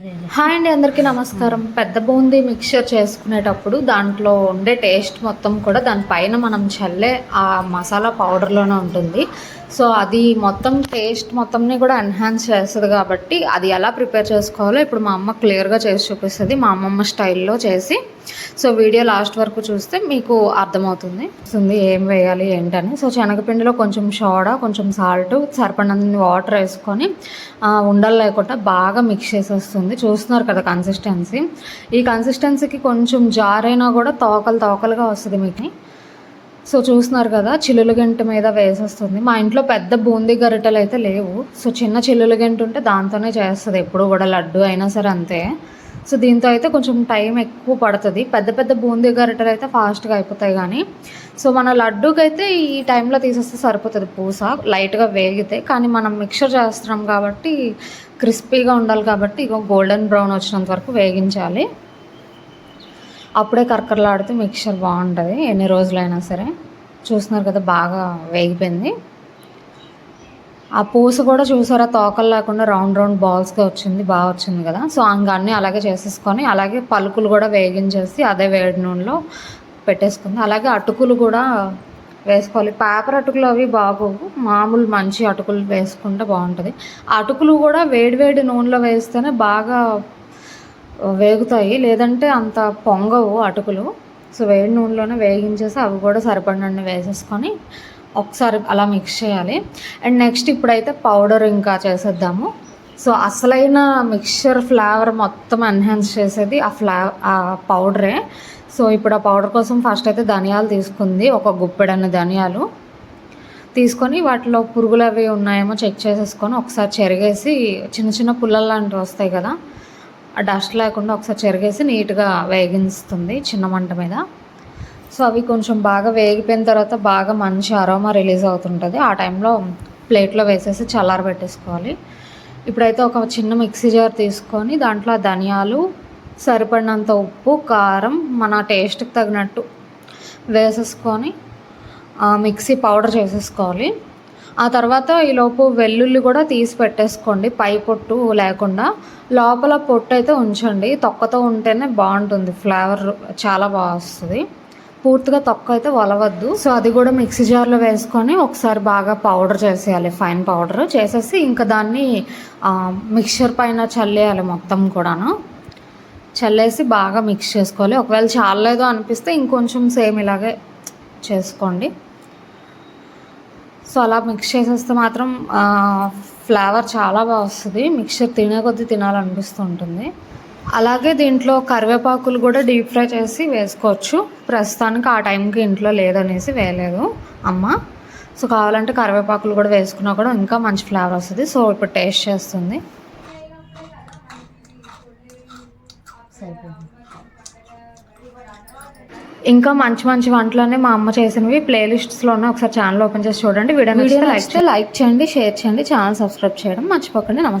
Hi అండి అందరికీ నమస్కారం. పెద్ద బూందీ మిక్చర్ చేసుకునేటప్పుడు దాంట్లో ఉండే టేస్ట్ మొత్తం కూడా దానిపైన మనం చల్లే ఆ మసాలా పౌడర్లోనే ఉంటుంది. సో అది మొత్తం టేస్ట్ మొత్తంని కూడా ఎన్హాన్స్ చేస్తుంది కాబట్టి అది ఎలా ప్రిపేర్ చేసుకోవాలో ఇప్పుడు మా అమ్మ క్లియర్గా చేసి చూపిస్తుంది మా అమ్మమ్మ స్టైల్లో చేసి. సో వీడియో లాస్ట్ వరకు చూస్తే మీకు అర్థమవుతుంది. వస్తుంది ఏం వేయాలి ఏంటని. సో శనగపిండిలో కొంచెం సోడా కొంచెం సాల్ట్ సరిపడినన్ని వాటర్ వేసుకొని ఉండలు లేకుండా బాగా మిక్స్ చేసేస్తుంది. చూస్తున్నారు కదా కన్సిస్టెన్సీ ఈ కన్సిస్టెన్సీకి కొంచెం జారైనా కూడా తోకలు తోకలుగా వస్తుంది మీకు. సో చూస్తున్నారు కదా చిల్లుల గంట మీద వేసేస్తుంది. మా ఇంట్లో పెద్ద బూందీ గరిటలు అయితే లేవు. సో చిన్న చిల్లుల గంట ఉంటే దాంతోనే చేస్తుంది. ఎప్పుడు కూడా లడ్డు అయినా సరే అంతే. సో దీంతో అయితే కొంచెం టైం ఎక్కువ పడుతుంది. పెద్ద పెద్ద బూందీ గరిటెలు అయితే ఫాస్ట్గా అయిపోతాయి కానీ సో మన లడ్డూకి అయితే ఈ టైంలో తీసేస్తే సరిపోతుంది పూస లైట్గా వేగితే. కానీ మనం మిక్చర్ చేస్తున్నాం కాబట్టి క్రిస్పీగా ఉండాలి కాబట్టి ఇక గోల్డెన్ బ్రౌన్ వచ్చినంత వరకు వేగించాలి. అప్పుడే కరకరలాడితే మిక్చర్ బాగుంటుంది. ఎన్ని రోజులైనా సరే. చూస్తున్నారు కదా బాగా వేగిపోయింది. ఆ పూస కూడా చూసారా? తోకలు లేకుండా రౌండ్ రౌండ్ బాల్స్గా వచ్చింది బాగా వచ్చింది కదా. సో ఇంకా అన్నీ అలాగే చేసేసుకొని అలాగే పలుకులు కూడా వేగించేసి అదే వేడి నూనెలో పెట్టేసుకుంది. అలాగే అటుకులు కూడా వేసుకోవాలి. పేపర్ అటుకులు అవి బాగోవు మామూలు మంచి అటుకులు వేసుకుంటే బాగుంటుంది. అటుకులు కూడా వేడి వేడి నూనెలో వేస్తేనే బాగా వేగుతాయి. లేదంటే అంత పొంగవు అటుకులు. సో వేడి నూనెలోనే వేగించేసి అవి కూడా సరిపడినన్ని వేసేసుకొని ఒకసారి అలా మిక్స్ చేయాలి. అండ్ నెక్స్ట్ ఇప్పుడైతే పౌడర్ ఇంకా చేసేద్దాము. సో అసలైన మిక్చర్ ఫ్లేవర్ మొత్తం ఎన్హాన్స్ చేసేది ఆ ఫ్లా ఆ పౌడరే. సో ఇప్పుడు ఆ పౌడర్ కోసం ఫస్ట్ అయితే ధనియాలు తీసుకుంది. ఒక గుప్పెడన్న ధనియాలు తీసుకొని వాటిలో పురుగులు అవి ఉన్నాయేమో చెక్ చేసేసుకొని ఒకసారి చెరిగేసి చిన్న చిన్న పుల్లలు లాంటివి వస్తాయి కదా ఆ డస్ట్ లేకుండా ఒకసారి చెరిగేసి నీట్గా వేగిస్తుంది చిన్న మంట మీద. సో అవి కొంచెం బాగా వేగిపోయిన తర్వాత బాగా మంచి అరోమా రిలీజ్ అవుతుంటుంది. ఆ టైంలో ప్లేట్లో వేసేసి చల్లార పెట్టేసుకోవాలి. ఇప్పుడైతే ఒక చిన్న మిక్సీ జార్ తీసుకొని దాంట్లో ఆ ధనియాలు సరిపడినంత ఉప్పు కారం మన టేస్ట్కి తగినట్టు వేసేసుకొని మిక్సీ పౌడర్ చేసేసుకోవాలి. ఆ తర్వాత ఈలోపు వెల్లుల్లి కూడా తీసి పెట్టేసుకోండి. పై పొట్టు లేకుండా లోపల పొట్టు అయితే ఉంచండి. తొక్కతో ఉంటేనే బాగుంటుంది. ఫ్లేవర్ చాలా బాగా వస్తుంది. పూర్తిగా తొక్క అయితే వలవద్దు. సో అది కూడా మిక్సీ జార్లో వేసుకొని ఒకసారి బాగా పౌడర్ చేసేయాలి. ఫైన్ పౌడర్ చేసేసి ఇంకా దాన్ని మిక్చర్ పైన చల్లేయాలి మొత్తం కూడాను. చల్లేసి బాగా మిక్స్ చేసుకోవాలి. ఒకవేళ చాలలేదు అనిపిస్తే ఇంకొంచెం సేమ్ ఇలాగే చేసుకోండి. సో అలా మిక్స్ చేసేస్తే మాత్రం ఫ్లేవర్ చాలా బాగా వస్తుంది. మిక్చర్ తినే కొద్దీ తినాలనిపిస్తుంటుంది. అలాగే దీంట్లో కరివేపాకులు కూడా డీప్ ఫ్రై చేసి వేసుకోవచ్చు. ప్రస్తుతానికి ఆ టైంకి ఇంట్లో లేదనేసి వేయలేదు అమ్మ. సో కావాలంటే కరివేపాకులు కూడా వేసుకున్నా కూడా ఇంకా మంచి ఫ్లేవర్ వస్తుంది. సో ఇప్పుడు టేస్ట్ చేస్తుంది. ఇంకా మంచి మంచి వంటలనే మా అమ్మ చేసినవి. ప్లేలిస్ట్స్లోనే ఒకసారి ఛానల్ ఓపెన్ చేసి చూడండి. వీడియో లైక్ లైక్ చేయండి షేర్ చేయండి ఛానల్ సబ్స్క్రైబ్ చేయడం మర్చిపోకండి. నమస్తే.